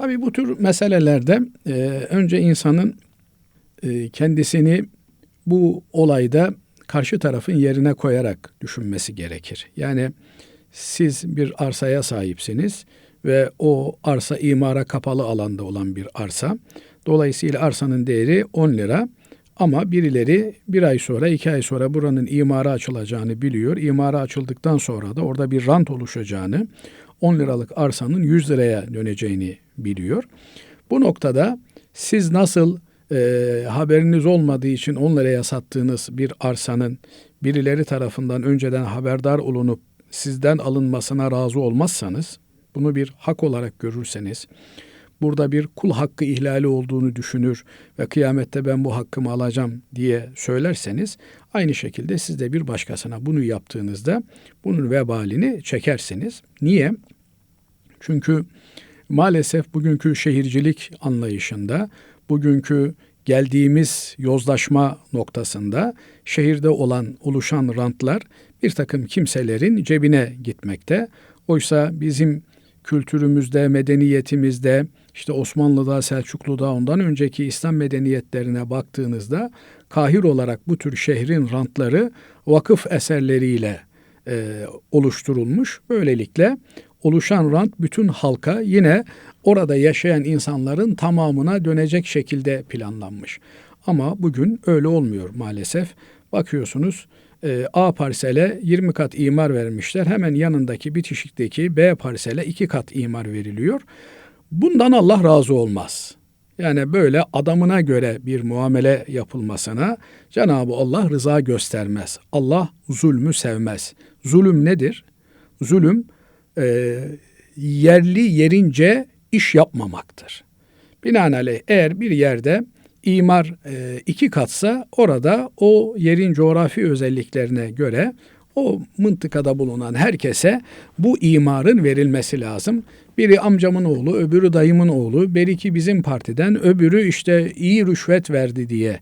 Tabii bu tür meselelerde e, önce insanın e, kendisini bu olayda karşı tarafın yerine koyarak düşünmesi gerekir. Yani siz bir arsaya sahipsiniz ve o arsa imara kapalı alanda olan bir arsa. Dolayısıyla arsanın değeri 10 lira. Ama birileri bir ay sonra, iki ay sonra buranın imara açılacağını biliyor. İmara açıldıktan sonra da orada bir rant oluşacağını, 10 liralık arsanın 100 liraya döneceğini biliyor. Bu noktada siz nasıl e, haberiniz olmadığı için 10 liraya sattığınız bir arsanın birileri tarafından önceden haberdar olunup sizden alınmasına razı olmazsanız, bunu bir hak olarak görürseniz, burada bir kul hakkı ihlali olduğunu düşünür ve kıyamette ben bu hakkımı alacağım diye söylerseniz aynı şekilde siz de bir başkasına bunu yaptığınızda bunun vebalini çekersiniz. Niye? Çünkü maalesef bugünkü şehircilik anlayışında, bugünkü geldiğimiz yozlaşma noktasında şehirde olan oluşan rantlar bir takım kimselerin cebine gitmekte. Oysa bizim kültürümüzde, medeniyetimizde, işte Osmanlı'da, Selçuklu'da, ondan önceki İslam medeniyetlerine baktığınızda kahir olarak bu tür şehrin rantları vakıf eserleriyle e, oluşturulmuş. Böylelikle oluşan rant bütün halka yine orada yaşayan insanların tamamına dönecek şekilde planlanmış. Ama bugün öyle olmuyor maalesef. Bakıyorsunuz e, A parsele 20 kat imar vermişler. Hemen yanındaki bitişikteki B parsele 2 kat imar veriliyor. Bundan Allah razı olmaz. Yani böyle adamına göre bir muamele yapılmasına Cenab-ı Allah rıza göstermez. Allah zulmü sevmez. Zulüm nedir? Zulüm e, yerli yerince iş yapmamaktır. Binaenaleyh eğer bir yerde imar e, iki katsa orada o yerin coğrafi özelliklerine göre o mıntıkada bulunan herkese bu imarın verilmesi lazım. Biri amcamın oğlu, öbürü dayımın oğlu, beriki bizim partiden, öbürü işte iyi rüşvet verdi diye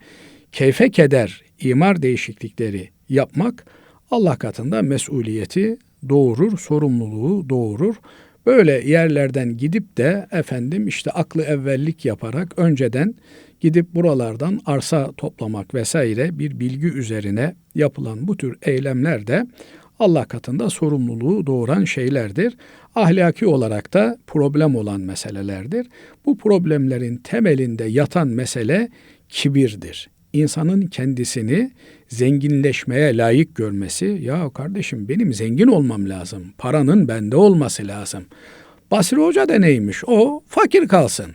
keyfe keder imar değişiklikleri yapmak Allah katında mesuliyeti doğurur, sorumluluğu doğurur. Böyle yerlerden gidip de efendim işte aklı evvellik yaparak önceden gidip buralardan arsa toplamak vesaire bir bilgi üzerine yapılan bu tür eylemler de Allah katında sorumluluğu doğuran şeylerdir. Ahlaki olarak da problem olan meselelerdir. Bu problemlerin temelinde yatan mesele kibirdir. İnsanın kendisini zenginleşmeye layık görmesi, ya kardeşim benim zengin olmam lazım, paranın bende olması lazım. Basri Hoca da neymiş? O fakir kalsın.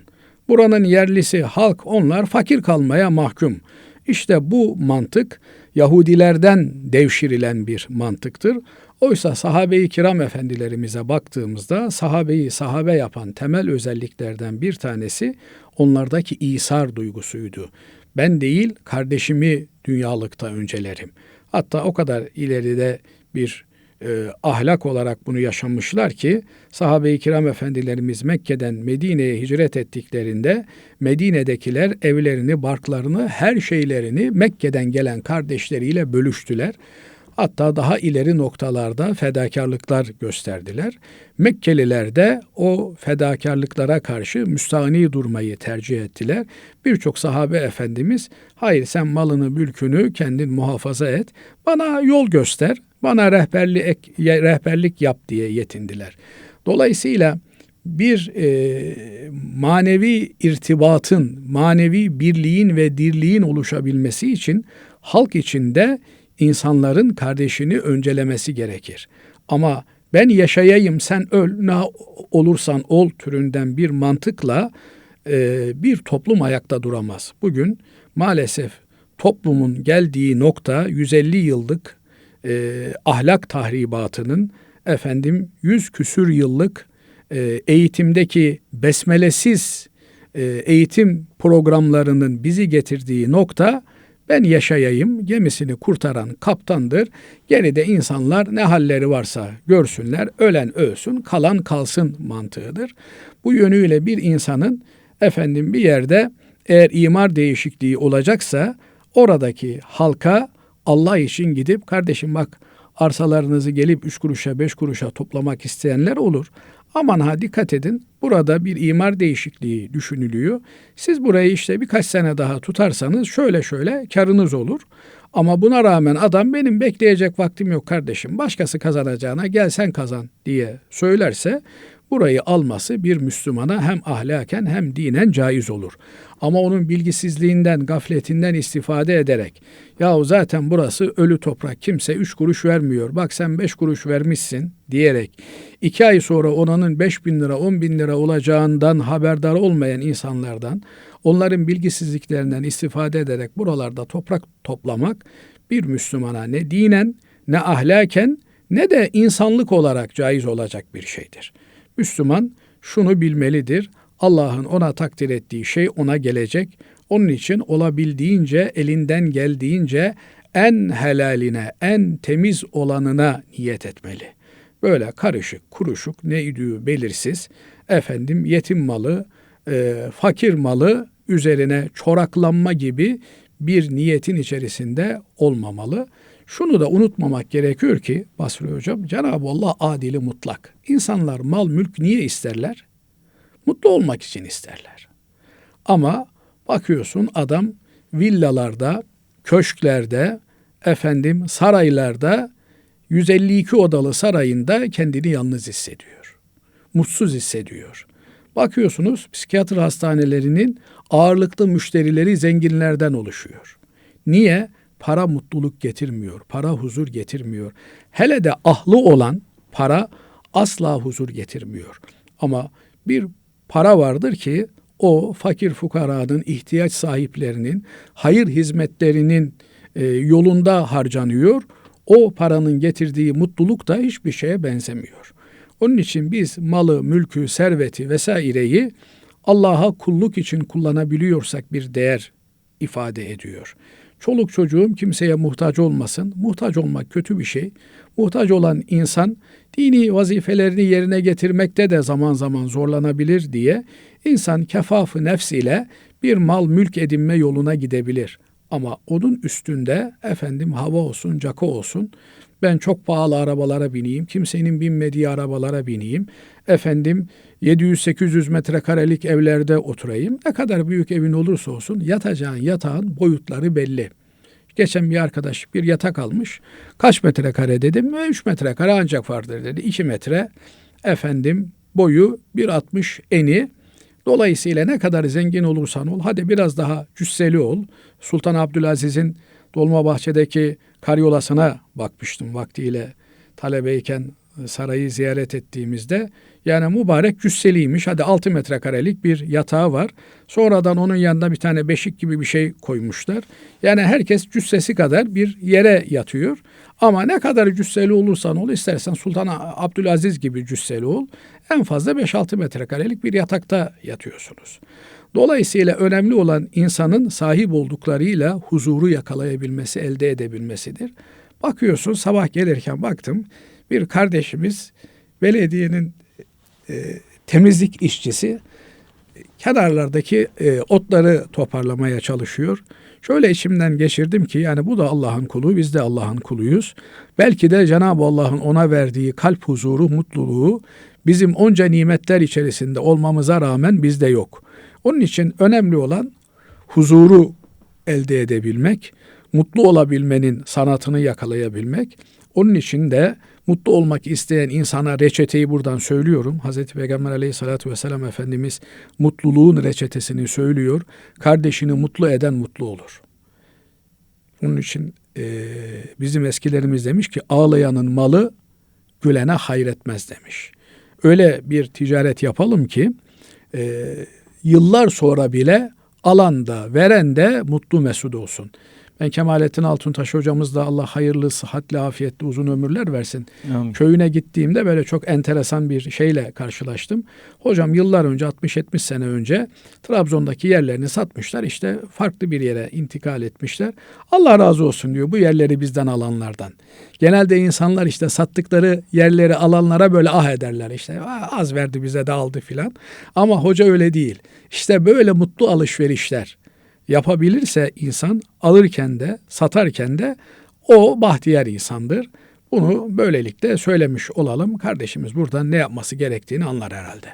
Buranın yerlisi halk onlar fakir kalmaya mahkum. İşte bu mantık Yahudilerden devşirilen bir mantıktır. Oysa sahabe-i kiram efendilerimize baktığımızda sahabeyi sahabe yapan temel özelliklerden bir tanesi onlardaki İsar duygusuydu. Ben değil kardeşimi dünyalıkta öncelerim. Hatta o kadar ileride bir e, ahlak olarak bunu yaşamışlar ki sahabe-i kiram efendilerimiz Mekke'den Medine'ye hicret ettiklerinde Medine'dekiler evlerini, barklarını, her şeylerini Mekke'den gelen kardeşleriyle bölüştüler. Hatta daha ileri noktalarda fedakarlıklar gösterdiler. Mekkeliler de o fedakarlıklara karşı müstahni durmayı tercih ettiler. Birçok sahabe efendimiz hayır sen malını mülkünü kendin muhafaza et bana yol göster bana rehberlik, rehberlik yap diye yetindiler. Dolayısıyla bir e, manevi irtibatın, manevi birliğin ve dirliğin oluşabilmesi için halk içinde insanların kardeşini öncelemesi gerekir. Ama ben yaşayayım sen öl ne olursan ol türünden bir mantıkla e, bir toplum ayakta duramaz. Bugün maalesef toplumun geldiği nokta 150 yıllık e, ahlak tahribatının efendim yüz küsür yıllık e, eğitimdeki besmelesiz e, eğitim programlarının bizi getirdiği nokta ben yaşayayım gemisini kurtaran kaptandır. Geride insanlar ne halleri varsa görsünler, ölen ölsün, kalan kalsın mantığıdır. Bu yönüyle bir insanın efendim bir yerde eğer imar değişikliği olacaksa oradaki halka Allah için gidip kardeşim bak arsalarınızı gelip üç kuruşa beş kuruşa toplamak isteyenler olur. Aman ha dikkat edin burada bir imar değişikliği düşünülüyor. Siz burayı işte birkaç sene daha tutarsanız şöyle şöyle karınız olur. Ama buna rağmen adam benim bekleyecek vaktim yok kardeşim başkası kazanacağına gel sen kazan diye söylerse burayı alması bir Müslümana hem ahlaken hem dinen caiz olur. Ama onun bilgisizliğinden, gafletinden istifade ederek yahu zaten burası ölü toprak kimse üç kuruş vermiyor bak sen beş kuruş vermişsin diyerek iki ay sonra oranın beş bin lira on bin lira olacağından haberdar olmayan insanlardan onların bilgisizliklerinden istifade ederek buralarda toprak toplamak bir Müslümana ne dinen ne ahlaken ne de insanlık olarak caiz olacak bir şeydir. Müslüman şunu bilmelidir. Allah'ın ona takdir ettiği şey ona gelecek. Onun için olabildiğince elinden geldiğince en helaline, en temiz olanına niyet etmeli. Böyle karışık, kuruşuk, ne idüğü belirsiz, efendim yetim malı, e, fakir malı üzerine çoraklanma gibi bir niyetin içerisinde olmamalı. Şunu da unutmamak gerekiyor ki Basri Hocam, Cenab-ı Allah adili mutlak. İnsanlar mal mülk niye isterler? Mutlu olmak için isterler. Ama bakıyorsun adam villalarda, köşklerde, efendim saraylarda 152 odalı sarayında kendini yalnız hissediyor. Mutsuz hissediyor. Bakıyorsunuz psikiyatri hastanelerinin ağırlıklı müşterileri zenginlerden oluşuyor. Niye? Para mutluluk getirmiyor, para huzur getirmiyor. Hele de ahlı olan para asla huzur getirmiyor. Ama bir para vardır ki o fakir fukaranın, ihtiyaç sahiplerinin, hayır hizmetlerinin e, yolunda harcanıyor. O paranın getirdiği mutluluk da hiçbir şeye benzemiyor. Onun için biz malı, mülkü, serveti vesaireyi Allah'a kulluk için kullanabiliyorsak bir değer ifade ediyor. Çoluk çocuğum kimseye muhtaç olmasın. Muhtaç olmak kötü bir şey. Muhtaç olan insan dini vazifelerini yerine getirmekte de zaman zaman zorlanabilir diye insan kefafı nefsiyle bir mal mülk edinme yoluna gidebilir. Ama onun üstünde efendim hava olsun, caka olsun ben çok pahalı arabalara bineyim, kimsenin binmediği arabalara bineyim. Efendim 700-800 metrekarelik evlerde oturayım. Ne kadar büyük evin olursa olsun yatacağın yatağın boyutları belli. Geçen bir arkadaş bir yatak almış. Kaç metrekare dedim. 3 metrekare ancak vardır dedi. 2 metre efendim boyu 1.60 eni. Dolayısıyla ne kadar zengin olursan ol, hadi biraz daha cüsseli ol. Sultan Abdülaziz'in Dolmabahçe'deki karyolasına bakmıştım vaktiyle talebeyken sarayı ziyaret ettiğimizde yani mübarek cüsseliymiş. Hadi 6 metrekarelik bir yatağı var. Sonradan onun yanına bir tane beşik gibi bir şey koymuşlar. Yani herkes cüssesi kadar bir yere yatıyor. Ama ne kadar cüsseli olursan ol istersen Sultan Abdülaziz gibi cüsseli ol. En fazla 5-6 metrekarelik bir yatakta yatıyorsunuz. Dolayısıyla önemli olan insanın sahip olduklarıyla huzuru yakalayabilmesi, elde edebilmesidir. Bakıyorsun sabah gelirken baktım bir kardeşimiz belediyenin e, temizlik işçisi kenarlardaki e, otları toparlamaya çalışıyor. Şöyle içimden geçirdim ki yani bu da Allah'ın kulu, biz de Allah'ın kuluyuz. Belki de Cenab-ı Allah'ın ona verdiği kalp huzuru, mutluluğu bizim onca nimetler içerisinde olmamıza rağmen bizde yok. Onun için önemli olan huzuru elde edebilmek, mutlu olabilmenin sanatını yakalayabilmek. Onun için de mutlu olmak isteyen insana reçeteyi buradan söylüyorum. Hazreti Peygamber aleyhissalatü vesselam Efendimiz mutluluğun reçetesini söylüyor. Kardeşini mutlu eden mutlu olur. Onun için e, bizim eskilerimiz demiş ki ağlayanın malı gülene hayretmez demiş. Öyle bir ticaret yapalım ki e, yıllar sonra bile alan da veren de mutlu mesut olsun. Ben Kemalettin Altuntaş hocamız da Allah hayırlı, sıhhatli, afiyetli uzun ömürler versin. Amin. Köyüne gittiğimde böyle çok enteresan bir şeyle karşılaştım. Hocam yıllar önce 60-70 sene önce Trabzon'daki yerlerini satmışlar. İşte farklı bir yere intikal etmişler. Allah razı olsun diyor bu yerleri bizden alanlardan. Genelde insanlar işte sattıkları yerleri alanlara böyle ah ederler. İşte az verdi bize de aldı filan. Ama hoca öyle değil. İşte böyle mutlu alışverişler yapabilirse insan alırken de satarken de o bahtiyar insandır. Bunu böylelikle söylemiş olalım. Kardeşimiz burada ne yapması gerektiğini anlar herhalde.